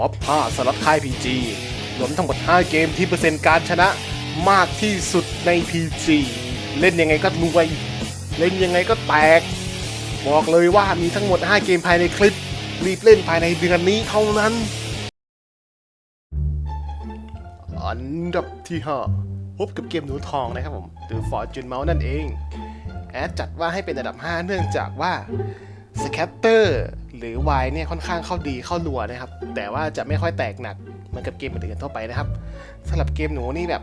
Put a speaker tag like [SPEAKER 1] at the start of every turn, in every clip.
[SPEAKER 1] อป5สำหรับค่าย PG รวมทั้งหมด 5 เกมที่เปอร์เซ็นต์การชนะมากที่สุดใน PG เล่นยังไงก็รวย เล่นยังไงก็แตก บอกเลยว่ามีทั้งหมด 5 เกมภายในคลิป รีบเล่นภายในเดือนนี้เท่านั้น อันดับที่ 5 พบกับเกมหนูทองนะครับผมหรือ Fortune Mouse นั่นเอง แอดจัดว่าให้เป็นอันดับ 5 เนื่องจากว่าสแคตเตอร์ หรือวายเนี่ยค่อนข้างเข้าดีเข้ารัวนะครับ แต่ว่าจะไม่ค่อยแตกหนักเหมือนกับเกมอื่นๆทั่วไปนะครับสำหรับเกมหนูนี่แบบ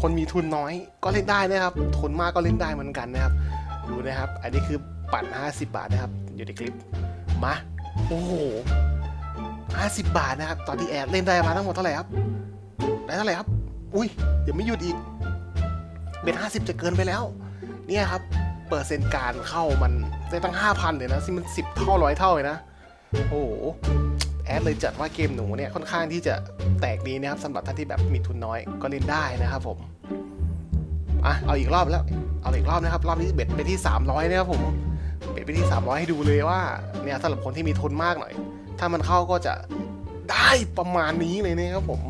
[SPEAKER 1] คนมีทุนน้อยก็เล่นได้นะครับ ทุนมากก็เล่นได้เหมือนกันนะครับ ดูนะครับ อันนี้คือปั่น 50 บาทนะครับ อยู่ในคลิป มา โอ้โห50 บาทนะครับ ตอนที่แอดเล่นได้มาทั้งหมดเท่าไหร่ครับ ได้เท่าไหร่ครับ อุ้ยเดี๋ยวไม่หยุดอีก เป็น 50 จะเกินไปแล้ว เนี่ยครับ เปอร์เซ็นต์การเข้ามันได้ตั้ง 5,000เลยนะซึ่งมัน 10 เท่าร้อยเท่าเลยนะ โอ้โห แอดเลยจัดว่าเกมหนูเนี่ยค่อนข้างที่จะแตกดีนะครับสำหรับท่านที่แบบมีทุนน้อยก็เล่นได้นะครับผม อะ เอาอีกรอบแล้ว เอาอีกรอบนะครับ รอบนี้เบ็ดไปที่ 300นะครับผมเบ็ดไปที่ 300 ให้ดูเลยว่าเนี่ยสำหรับคนที่มีทุนมากหน่อย ถ้ามันเข้าก็จะได้ประมาณนี้เลยนะครับผม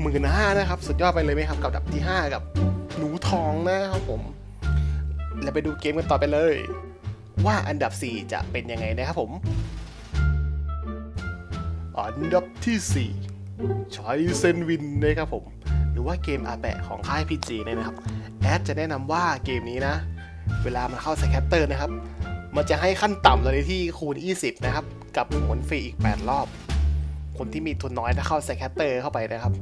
[SPEAKER 1] หมื่นห้านะครับ สุดยอดไปเลยไหมครับ กับดับที่ 5 กับหนูทองนะครับผม แล้วไปดูเกมกันต่อไปเลย ว่าอันดับ 4 จะเป็นยังไงนะครับผม อันดับที่ 4 ใช้เซนวินนะครับผม หรือว่าเกมอาแปะของค่าย PG เนี่ยนะครับ แอดจะแนะนำว่าเกมนี้นะ เวลามันเข้าสแคตเตอร์นะครับ มันจะให้ขั้นต่ำเลยที่คูณ 20 นะครับ กับหมุนฟรีอีก 8 รอบ คนที่มีทุนน้อยถ้าเข้าสแคตเตอร์เข้าไปนะครับ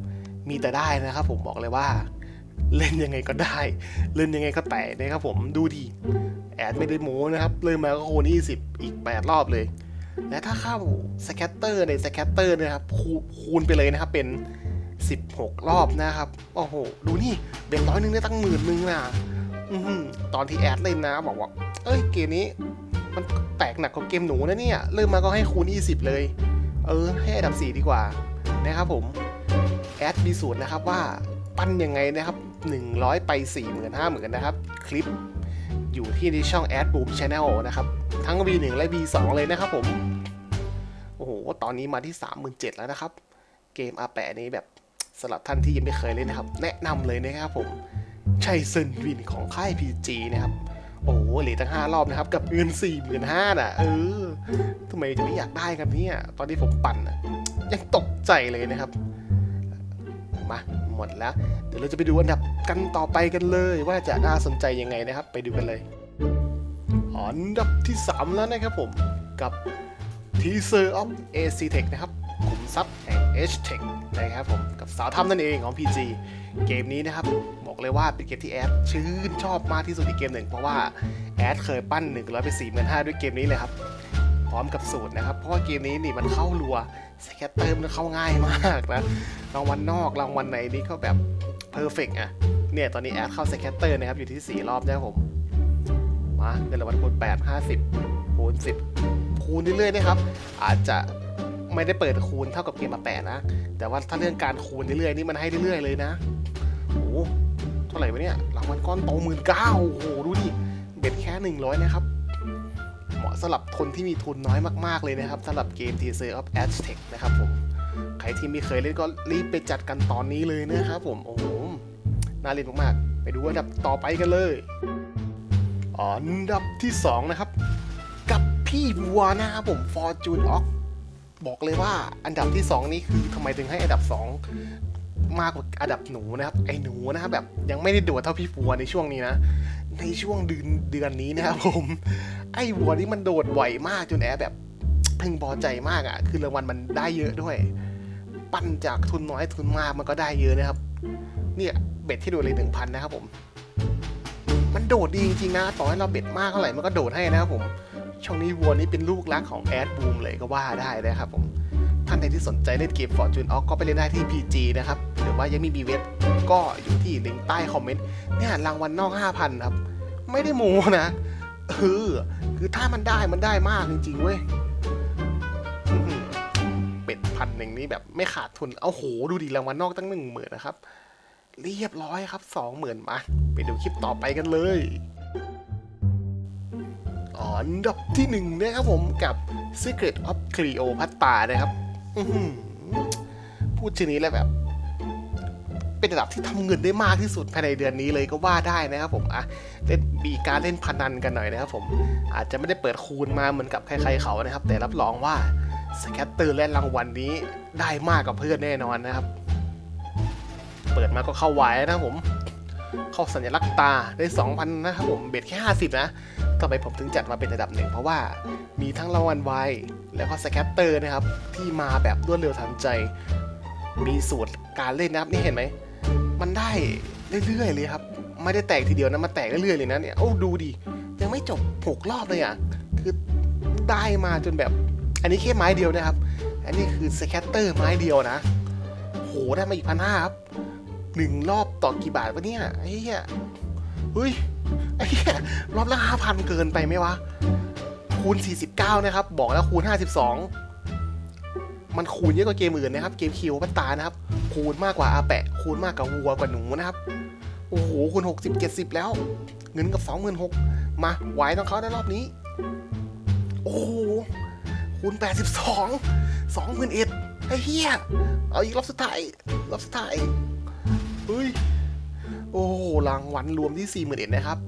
[SPEAKER 1] มีแต่ได้นะครับผมบอกเลยว่า เล่นยังไงก็ได้ เล่นยังไงก็แตะนะครับผมดูดีแอดไม่ได้โม้นะครับเลยมาก็คูณ20อีก 8 รอบเลย และถ้าเข้าสแคตเตอร์ในสแคตเตอร์นะครับคูณไปเลยนะครับเป็น 16 รอบนะครับ โอ้โห ดูนี่เบ็ดร้อยหนึงได้ตั้งหมื่นหนึงนะอื้อหือตอนที่แอดเล่นนะ บอกว่า เอ้ยเกมนี้ มันแตกหนักกว่าเกมหนูนะเนี่ย เริ่มมาก็ให้คูณ20 เลย เออ ให้อันดับ 4 ดีกว่านะครับผมแอดมีสูตรนะครับว่าปั้นยังไงนะครับ 100 ไป 4 0 0 0 0 5 0 0 0นะครับ คลิปอยู่ที่ในช่อง Ad Boom Channel นะครับ ทั้ง V1 และ V2 เลยนะครับผม โอ้โห ตอนนี้มาที่ 37,000 แล้วนะครับ เกมอาแปะนี้แบบสำหรับท่านที่ยังไม่เคยเล่นนะครับ แนะนำเลยนะครับผมใช่เซนวินของค่าย PG นะครับ โอ้โหเหลือตั้ง 5 รอบนะครับ กับเงิน45,000น่ะ เออทำไมจะไม่อยากได้กันเนี่ย ตอนที่ผมปั่นยังตกใจเลยนะครับ มา หมดแล้ว เดี๋ยวเราจะไปดูอันดับกันต่อไปกันเลย ว่าจะน่าสนใจยังไงนะครับ ไปดูกันเลย อันดับที่ 3 แล้วนะครับผมกับ Teaser of AC Tech นะครับขุมทรัพย์แห่ง H Tech นะครับผมกับสาวถ้ำนั่นเองของ PG เกมนี้นะครับบอกเลยว่าเป็นเกมที่แอดชื่นชอบมากที่สุดอีกเกมหนึ่งเพราะว่าแอดเคยปั้น1 0 0 ไป4 5 0 0ด้วยเกมนี้เลยครับ พร้อมกับสูตรนะครับ เพราะว่าเกมนี้นี่มันเข้ารัวสแคตเตอร์มันเข้าง่ายมากนะรางวัลนอกรางวัลในนี่ก็แบบเพอร์เฟกอะเนี่ยตอนนี้แอดเข้าสแคตเตอร์นะครับอยู่ที่ 4 รอบนะครับผมมาเงินรางวัลคูณ8 50คูณ10 คูณเรื่อยๆนะครับ อาจจะไม่ได้เปิดคูณเท่ากับเกมมาแปะนะ แต่ว่าถ้าเรื่องการคูณเรื่อยๆนี่มันให้เรื่อยๆเลยนะโอ้เท่าไหร่วะเนี่ยรางวัลก้อนโตหมื่นเก้าโอ้โหดูดิเบ็ดแค่หนึ่งร้อยนะครับ เหมาะสำหรับคนที่มีทุนน้อยมากๆเลยนะครับสำหรับเกม Teaser of Aztec นะครับผม ใครที่ไม่เคยเล่นก็รีบไปจัดกันตอนนี้เลยนะครับผม โอ้โห น่าเล่นมากๆ ไปดูอันดับต่อไปกันเลย อันดับที่ 2 นะครับ กับพี่วัวนะครับผม Fortune o x บอกเลยว่าอันดับที่ 2 นี้คือทำไมถึงให้อันดับ 2 มากกว่าอันดับหนูนะครับ ไอ้หนูนะครับแบบยังไม่ได้โดดเท่าพี่วัวในช่วงนี้นะ ในช่วงเดือนเดือนนี้นะครับผม ไอ้วัวนี่มันโดดไหวมากจนแอบแบบพึงพอใจมากอะ่ะ คือรางวัลมันได้เยอะด้วย ปั้นจากทุนน้อยทุนมากมันก็ได้เยอะนะครับ เนี่ยเบ็ดที่โดดเลยหนึ่งพันนะครับผม มันโดดดีจริงๆนะ ต่อให้เราเบ็ดมากเท่าไหร่มันก็โดดให้นะครับผม ช่วงนี้วัวนี้เป็นลูกรักของแอดบูมเลยก็ว่าได้นะครับผม นใดที่สนใจเล่นเกม Fortune o ก็ไปเล่นได้ที่ PG นะครับ หรือว่ายังไมีมีเว็บก็อยู่ที่ลิงก์ใต้คอมเมนต์เนี่ยรางวัลนอก 5,000 ครับ ไม่ได้โมนะเออคือถ้ามันได้มันได้มากจริงๆเว้ยเป็ดพันหนึ่งนี่แบบไม่ขาดทุน เอาโหดูดีรางวัลนอกตั้งหนึ่งหมื่นนะครับ เรียบร้อยครับสองหมื่นมา ไปดูคลิปต่อไปกันเลยอันดับที่หนึ่งนะครับผมกับ Secret of Cleopatra นะครับ อื้อหือพูดชนี้แล้วแบบ เป็นระดับที่ทำเงินได้มากที่สุดภายในเดือนนี้เลยก็ว่าได้นะครับผมอะเล่นมีการเล่นพนันกันหน่อยนะครับผมอาจจะไม่ได้เปิดคูณมาเหมือนกับใครๆเขานะครับ แต่รับรองว่าสแคตเตอร์และรางวัลนี้ได้มากกว่าเพื่อนแน่นอนนะครับ เปิดมาก็เข้าไว้นะครับผม เข้าสัญลักษณ์ตาได้ 2,000 นะครับผม เบ็ดแค่ 50 นะ ทำไมผมถึงจัดมาเป็นระดับหนึ่งเพราะว่ามีทั้งรางวัลไวแล้วก็สแคตเตอร์นะครับ ที่มาแบบรวดเร็วทันใจ มีสูตรการเล่นนะครับนี่เห็นไหม มันได้เรื่อยๆเลยครับ ไม่ได้แตกทีเดียวนะมาแตกเรื่อยๆเลยนะเนี่ยโอ้ดูดิยังไม่จบหกรอบเลยอะคือได้มาจนแบบ อันนี้แค่ไม้เดียวนะครับ อันนี้คือสแคตเตอร์ไม้เดียวนะโหได้มาอีกพันห้าครับหนึ่งรอบต่อกี่บาทวะเนี่ยไอ้เหี้ยเฮ้ย ไอ้เหี้ยรอบละห้าพันเกินไปไหมวะ คูณ 49 นะครับ บอกแล้วคูณ 52 มันคูณเยอะกว่าเกมอื่นนะครับ เกมคิวปัตตานะครับ คูณมากกว่าอาแปะ คูณมากกว่าวัวกว่าหนูนะครับ โอ้โห คูณ 60 70 แล้ว เงินกับ 26,000มาไหวต้องเขาได้รอบนี้ โอ้โห คูณ 82 21,000ไอ้เหี้ย เอาอีกรอบสุดท้าย รอบสุดท้าย เฮ้ย โอ้โหรางวัลรวมที่ 41,000นะครับ